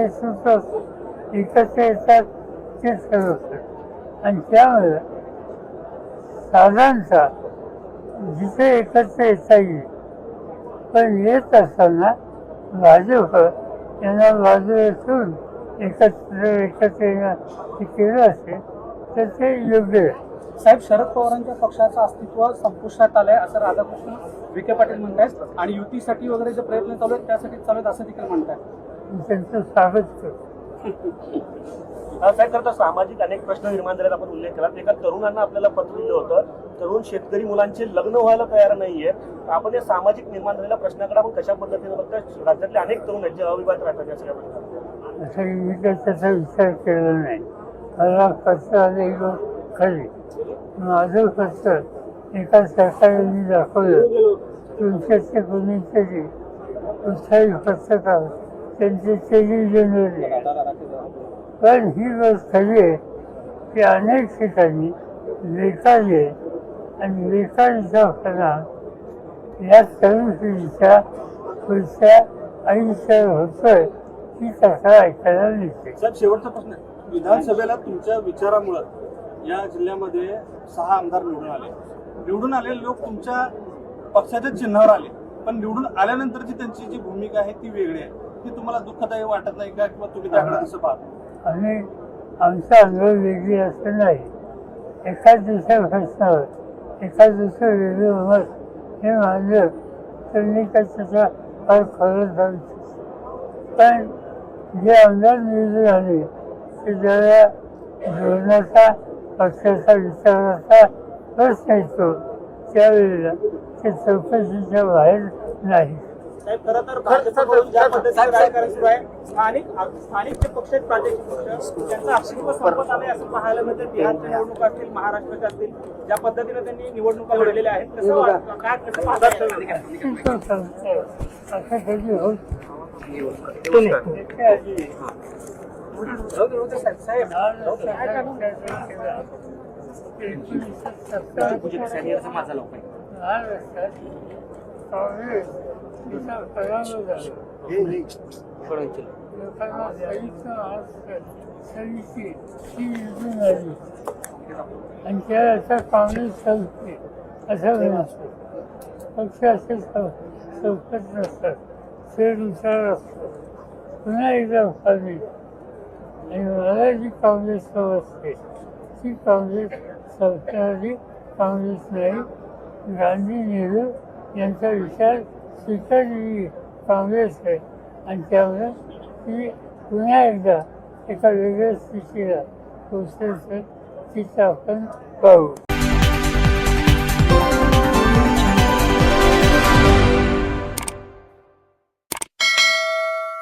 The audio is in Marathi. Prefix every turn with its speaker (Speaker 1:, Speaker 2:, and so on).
Speaker 1: नेतृत्व एकत्र येतात ते ठरवतात आणि त्यामुळे साधारणतः जिथे एकत्र येता येईल पण येत असताना भाजप यांना बाजूला ठेवून एकत्र एकत्र येणं केलं असेल तर ते योग्य आहे.
Speaker 2: साहेब शरद पवारांच्या पक्षाचं अस्तित्व संपुष्टात आलंय असं राधाकृष्ण विखे पाटील म्हणतायत. आणि युतीसाठी वगैरे जे प्रयत्न चालू आहेत त्यासाठी चालू आहेत असं देखील म्हणतायत.
Speaker 1: मी त्यांचं स्वागत करतो.
Speaker 3: साहेब सामाजिक अनेक प्रश्न निर्माण झाल्यात आपण उल्लेख केला. एका तरुणांना आपल्याला पत्र दिलं होतं तरुण शेतकरी मुलांचे लग्न व्हायला तयार नाहीये. आपण या सामाजिक निर्माण झालेल्या प्रश्नाकडे आपण कशा पद्धतीने बघता राज्यातले अनेक तरुण आहेत जे अविवाहित राहतात या सगळ्या
Speaker 1: मी काही त्याचा विचार केला नाही. मला खर्च आले खरी. माझं खर्च एका सरकारने दाखवलं. तुमच्याचे कोणीतरी कुठलाही खर्च करा त्यांचे तेजी पण ही गोष्ट खरी आहे की अनेक ठिकाणी बेकारी आहे आणि बेकारीचा परिणाम या तरुण पिढीच्या पुढच्या आयुष्यात होतोय ही तक्रार ऐकायला मिळते.
Speaker 4: साहेब शेवटचा प्रश्न आहे. विधानसभेला तुमच्या विचारामुळं या जिल्ह्यामध्ये सहा आमदार निवडून आले. निवडून आलेले लोक तुमच्या पक्षाच्या चिन्हावर आले. पण निवडून आल्यानंतरची त्यांची जी भूमिका आहे ती वेगळी आहे. ती तुम्हाला दुःखदायी वाटत नाही का? किंवा तुम्ही त्याकडे कसं पाहता?
Speaker 1: आणि आमचा अनुभव वेगळी असं नाही एकाच दुसऱ्या प्रश्नावर एकाच दुसरं वेगळं मत हे मानलं तर मी काय त्याचा फार खरं जाऊ पण जे आमदार निवडून आले ते जरा धोरणाचा पक्षाचा विचाराचा प्रश्न येतो त्यावेळेला ते चौकशीच्या बाहेर नाही.
Speaker 3: साहेब खरं तर भाजपकडून ज्या पद्धतीने राजकारण सुरू आहे स्थानिक स्थानिक जे पक्ष आहेत प्रादेशिक पक्ष त्यांचं अस्तित्व संपत आलंय असं पाहायला मिळतं. बिहारच्या निवडणुका असतील महाराष्ट्राच्या असतील ज्या पद्धतीने त्यांनी निवडणुका लढलेल्या आहेत कसं वाटतं? काय कसं पाहता
Speaker 1: असं कधी होत लोकांना साहित्य सविची ती निवडून आली आणि त्याला काँग्रेस संपली असं नसतं पक्ष असे चौकत नसतात फेरविचार असतो पुन्हा एकदा उभारली आणि मला जी काँग्रेस असते ती काँग्रेस संपणारी काँग्रेस नाही गांधी नेहरू यांचा विचार स्वीकारलेली काँग्रेस आहे. आणि त्यामुळे ती पुन्हा एकदा एका वेगळ्या स्थितीला पोचल्याचं तिथं आपण पाहू.